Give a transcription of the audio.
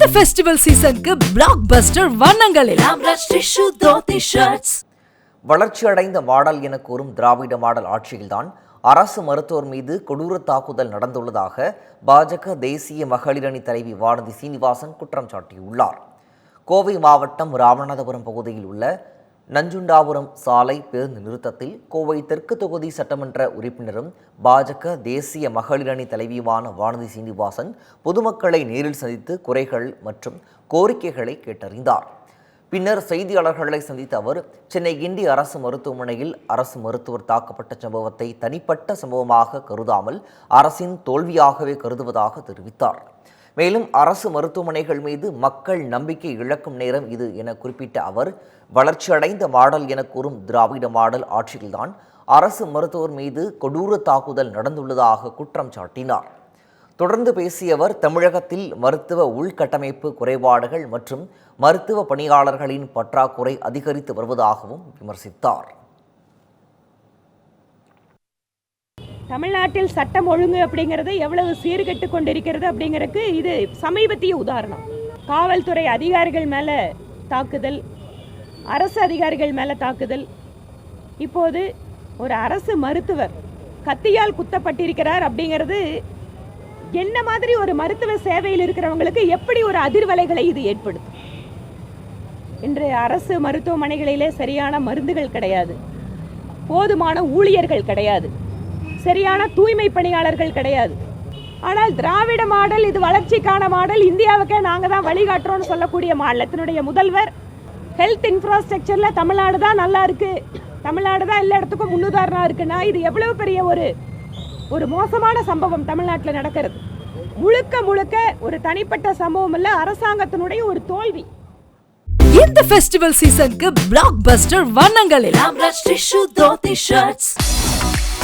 இந்த ஃபெஸ்டிவல் சீசனுக்கு blockbuster வண்ணங்களில் ஷர்ட்ஸ் வளர்ச்சியடைந்த மாடல் என கூறும் திராவிட மாடல் ஆட்சியில்தான் அரசு மருத்துவர் மீது கொடூர தாக்குதல் நடந்துள்ளதாக பாஜக தேசிய மகளிரணி தலைவி வானதி சீனிவாசன் குற்றம் சாட்டியுள்ளார். கோவை மாவட்டம் ராமநாதபுரம் பகுதியில் உள்ள நஞ்சுண்டாபுரம் சாலை பேருந்து நிறுத்தத்தில் கோவை தெற்கு தொகுதி சட்டமன்ற உறுப்பினரும் பாஜக தேசிய மகளிரணி தலைவியுமான வானதி சீனிவாசன் பொதுமக்களை நேரில் சந்தித்து குறைகள் மற்றும் கோரிக்கைகளை கேட்டறிந்தார். பின்னர் செய்தியாளர்களை சந்தித்த அவர் சென்னை கிண்டி அரசு மருத்துவமனையில் அரசு மருத்துவர் தாக்கப்பட்ட சம்பவத்தை தனிப்பட்ட சம்பவமாக கருதாமல் அரசின் தோல்வியாகவே கருதுவதாக தெரிவித்தார். மேலும் அரசு மருத்துவமனைகள் மீது மக்கள் நம்பிக்கை இழக்கும் நேரம் இது என குறிப்பிட்ட அவர் வளர்ச்சியடைந்த மாடல் என கூறும் திராவிட மாடல் ஆட்சியில்தான் அரசு மருத்துவர் மீது கொடூர தாக்குதல் நடந்துள்ளதாக குற்றம் சாட்டினார். தொடர்ந்து பேசிய அவர் தமிழகத்தில் மருத்துவ உள்கட்டமைப்பு குறைபாடுகள் மற்றும் மருத்துவ பணியாளர்களின் பற்றாக்குறை அதிகரித்து வருவதாகவும் விமர்சித்தார். தமிழ்நாட்டில் சட்டம் ஒழுங்கு அப்படிங்கிறது எவ்வளவு சீர்கெட்டு கொண்டிருக்கிறது அப்படிங்கிறதுக்கு இது சமீபத்திய உதாரணம். காவல்துறை அதிகாரிகள் மேலே தாக்குதல் அரசு அதிகாரிகள் மேலே தாக்குதல். இப்போது ஒரு அரசு மருத்துவர் கத்தியால் குத்தப்பட்டிருக்கிறார் அப்படிங்கிறது என்ன மாதிரி ஒரு மருத்துவ சேவையில் இருக்கிறவங்களுக்கு எப்படி ஒரு அதிர்வலைகளை இது ஏற்படுத்தும்? இன்று அரசு மருத்துவமனைகளிலே சரியான மருந்துகள் கிடையாது. போதுமான ஊழியர்கள் கிடையாது. சரியான தூய்மை பணியாளர்கள் கிடையாது. ஆனால் திராவிட மாடல் இது வளர்ச்சிக்கான மாடல் இந்தியாவுக்கே நாங்கள் தான் வழிகாட்டுறோம்னு சொல்லக்கூடிய மாநிலத்தினுடைய முதல்வர். ஹெல்த் இன்ஃப்ராஸ்ட்ரக்சரில் தமிழ்நாடு தான் நல்லா இருக்கு. தமிழ்நாடு தான் எல்லா இடத்துக்கும் முன்னுதாரணம் இருக்குன்னா இது எவ்வளவு பெரிய ஒரு ஒரு மோசமான சம்பவம் தமிழ்நாட்டில் நடக்கிறது. முழுக்க முழுக்க ஒரு தனிப்பட்ட சம்பவம் இல்லை அரசாங்கத்தினுடைய ஒரு தோல்வி. இந்த ஃபெஸ்டிவல் சீசனுக்கு பிளாக் பஸ்டர் வண்ணங்களில்